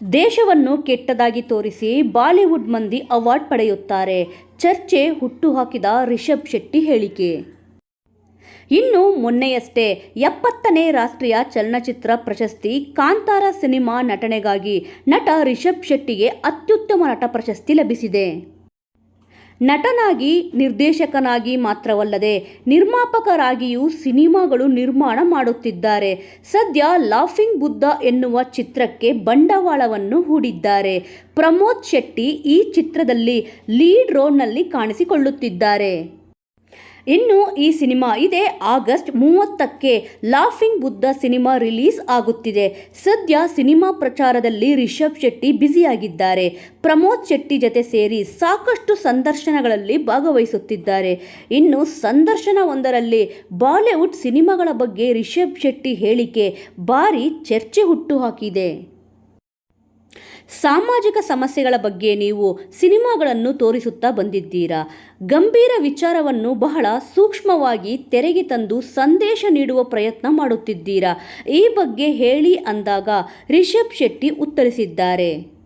ದೇಶವನ್ನು ಕೆಟ್ಟದಾಗಿ ತೋರಿಸಿ ಬಾಲಿವುಡ್ ಮಂದಿ ಅವಾರ್ಡ್ ಪಡೆಯುತ್ತಾರೆ. ಚರ್ಚೆ ಹುಟ್ಟುಹಾಕಿದ ರಿಷಬ್ ಶೆಟ್ಟಿ ಹೇಳಿಕೆ. ಇನ್ನು ಮೊನ್ನೆಯಷ್ಟೇ ಎಪ್ಪತ್ತನೇ ರಾಷ್ಟ್ರೀಯ ಚಲನಚಿತ್ರ ಪ್ರಶಸ್ತಿ ಕಾಂತಾರ ಸಿನಿಮಾ ನಟನೆಗಾಗಿ ನಟ ರಿಷಬ್ ಶೆಟ್ಟಿಗೆ ಅತ್ಯುತ್ತಮ ನಟ ಪ್ರಶಸ್ತಿ ಲಭಿಸಿದೆ. ನಟನಾಗಿ, ನಿರ್ದೇಶಕನಾಗಿ ಮಾತ್ರವಲ್ಲದೆ ನಿರ್ಮಾಪಕರಾಗಿಯೂ ಸಿನಿಮಾಗಳು ನಿರ್ಮಾಣ ಮಾಡುತ್ತಿದ್ದಾರೆ. ಸದ್ಯ ಲಾಫಿಂಗ್ ಬುದ್ಧ ಎನ್ನುವ ಚಿತ್ರಕ್ಕೆ ಬಂಡವಾಳವನ್ನು ಹೂಡಿದ್ದಾರೆ. ಪ್ರಮೋದ್ ಶೆಟ್ಟಿ ಈ ಚಿತ್ರದಲ್ಲಿ ಲೀಡ್ ರೋಲ್ನಲ್ಲಿ ಕಾಣಿಸಿಕೊಳ್ಳುತ್ತಿದ್ದಾರೆ. ಇನ್ನು ಈ ಸಿನಿಮಾ ಇದೆ ಆಗಸ್ಟ್ ಮೂವತ್ತಕ್ಕೆ. ಲಾಫಿಂಗ್ ಬುದ್ಧ ಸಿನಿಮಾ ರಿಲೀಸ್ ಆಗುತ್ತಿದೆ. ಸದ್ಯ ಸಿನಿಮಾ ಪ್ರಚಾರದಲ್ಲಿ ರಿಷಬ್ ಶೆಟ್ಟಿ ಬ್ಯುಸಿಯಾಗಿದ್ದಾರೆ. ಪ್ರಮೋದ್ ಶೆಟ್ಟಿ ಜೊತೆ ಸೇರಿ ಸಾಕಷ್ಟು ಸಂದರ್ಶನಗಳಲ್ಲಿ ಭಾಗವಹಿಸುತ್ತಿದ್ದಾರೆ. ಇನ್ನು ಸಂದರ್ಶನವೊಂದರಲ್ಲಿ ಬಾಲಿವುಡ್ ಸಿನಿಮಾಗಳ ಬಗ್ಗೆ ರಿಷಬ್ ಶೆಟ್ಟಿ ಹೇಳಿಕೆ, ಭಾರಿ ಚರ್ಚೆ ಹುಟ್ಟುಹಾಕಿದೆ ಸಾಮಾಜಿಕ ಸಮಸ್ಯೆಗಳ ಬಗ್ಗೆ ನೀವು ಸಿನಿಮಾಗಳನ್ನು ತೋರಿಸುತ್ತಾ ಬಂದಿದ್ದೀರಾ? ಗಂಭೀರ ವಿಚಾರವನ್ನು ಬಹಳ ಸೂಕ್ಷ್ಮವಾಗಿ ತೆರೆಗೆ ತಂದು ಸಂದೇಶ ನೀಡುವ ಪ್ರಯತ್ನ ಮಾಡುತ್ತಿದ್ದೀರಾ? ಈ ಬಗ್ಗೆ ಹೇಳಿ ಅಂದಾಗ ರಿಷಬ್ ಶೆಟ್ಟಿ ಉತ್ತರಿಸಿದ್ದಾರೆ.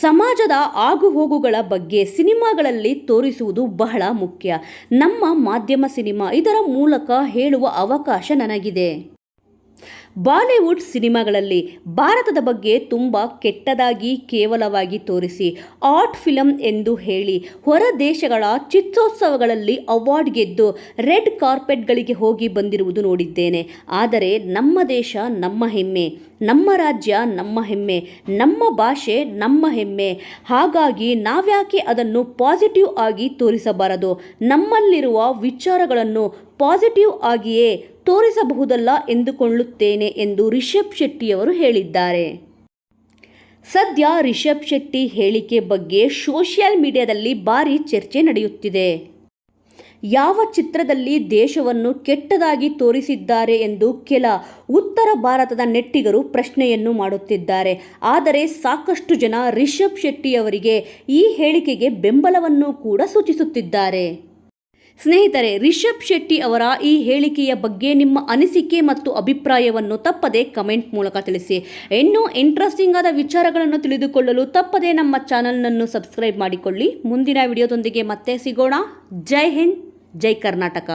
ಸಮಾಜದ ಆಗುಹೋಗುಗಳ ಬಗ್ಗೆ ಸಿನಿಮಾಗಳಲ್ಲಿ ತೋರಿಸುವುದು ಬಹಳ ಮುಖ್ಯ. ನಮ್ಮ ಮಾಧ್ಯಮ ಸಿನಿಮಾ ಇದರ ಮೂಲಕ ಹೇಳುವ ಅವಕಾಶ ನನಗಿದೆ. ಬಾಲಿವುಡ್ ಸಿನಿಮಾಗಳಲ್ಲಿ ಭಾರತದ ಬಗ್ಗೆ ತುಂಬ ಕೆಟ್ಟದಾಗಿ ಕೇವಲವಾಗಿ ತೋರಿಸಿ ಆರ್ಟ್ ಫಿಲಂ ಎಂದು ಹೇಳಿ ಹೊರ ದೇಶಗಳ ಚಿತ್ರೋತ್ಸವಗಳಲ್ಲಿ ಅವಾರ್ಡ್ ಗೆದ್ದು ರೆಡ್ ಕಾರ್ಪೆಟ್ಗಳಿಗೆ ಹೋಗಿ ಬಂದಿರುವುದು ನೋಡಿದ್ದೇನೆ. ಆದರೆ ನಮ್ಮ ದೇಶ ನಮ್ಮ ಹೆಮ್ಮೆ, ನಮ್ಮ ರಾಜ್ಯ ನಮ್ಮ ಹೆಮ್ಮೆ, ನಮ್ಮ ಭಾಷೆ ನಮ್ಮ ಹೆಮ್ಮೆ. ಹಾಗಾಗಿ ನಾವ್ಯಾಕೆ ಅದನ್ನು ಪಾಸಿಟಿವ್ ಆಗಿ ತೋರಿಸಬಾರದು? ನಮ್ಮಲ್ಲಿರುವ ವಿಚಾರಗಳನ್ನು ಪಾಸಿಟಿವ್ ಆಗಿಯೇ ತೋರಿಸಬಹುದಲ್ಲ ಎಂದುಕೊಳ್ಳುತ್ತೇನೆ ಎಂದು ರಿಷಬ್ ಶೆಟ್ಟಿಯವರು ಹೇಳಿದ್ದಾರೆ. ಸದ್ಯ ರಿಷಬ್ ಶೆಟ್ಟಿ ಹೇಳಿಕೆ ಬಗ್ಗೆ ಸೋಷಿಯಲ್ ಮೀಡಿಯಾದಲ್ಲಿ ಭಾರಿ ಚರ್ಚೆ ನಡೆಯುತ್ತಿದೆ. ಯಾವ ಚಿತ್ರದಲ್ಲಿ ದೇಶವನ್ನು ಕೆಟ್ಟದಾಗಿ ತೋರಿಸಿದ್ದಾರೆ ಎಂದು ಕೆಲ ಉತ್ತರ ಭಾರತದ ನೆಟ್ಟಿಗರು ಪ್ರಶ್ನೆಯನ್ನು ಮಾಡುತ್ತಿದ್ದಾರೆ. ಆದರೆ ಸಾಕಷ್ಟು ಜನ ರಿಷಬ್ ಶೆಟ್ಟಿಯವರಿಗೆ ಈ ಹೇಳಿಕೆಗೆ ಬೆಂಬಲವನ್ನು ಕೂಡ ಸೂಚಿಸುತ್ತಿದ್ದಾರೆ. ಸ್ನೇಹಿತರೆ, ರಿಷಬ್ ಶೆಟ್ಟಿ ಅವರ ಈ ಹೇಳಿಕೆಯ ಬಗ್ಗೆ ನಿಮ್ಮ ಅನಿಸಿಕೆ ಮತ್ತು ಅಭಿಪ್ರಾಯವನ್ನು ತಪ್ಪದೆ ಕಮೆಂಟ್ ಮೂಲಕ ತಿಳಿಸಿ. ಇನ್ನೂ ಇಂಟ್ರೆಸ್ಟಿಂಗ್ ಆದ ವಿಚಾರಗಳನ್ನು ತಿಳಿದುಕೊಳ್ಳಲು ತಪ್ಪದೆ ನಮ್ಮ ಚಾನಲ್ನನ್ನು ಸಬ್ಸ್ಕ್ರೈಬ್ ಮಾಡಿಕೊಳ್ಳಿ. ಮುಂದಿನ ವಿಡಿಯೋದೊಂದಿಗೆ ಮತ್ತೆ ಸಿಗೋಣ. ಜೈ ಹಿಂದ್, ಜೈ ಕರ್ನಾಟಕ.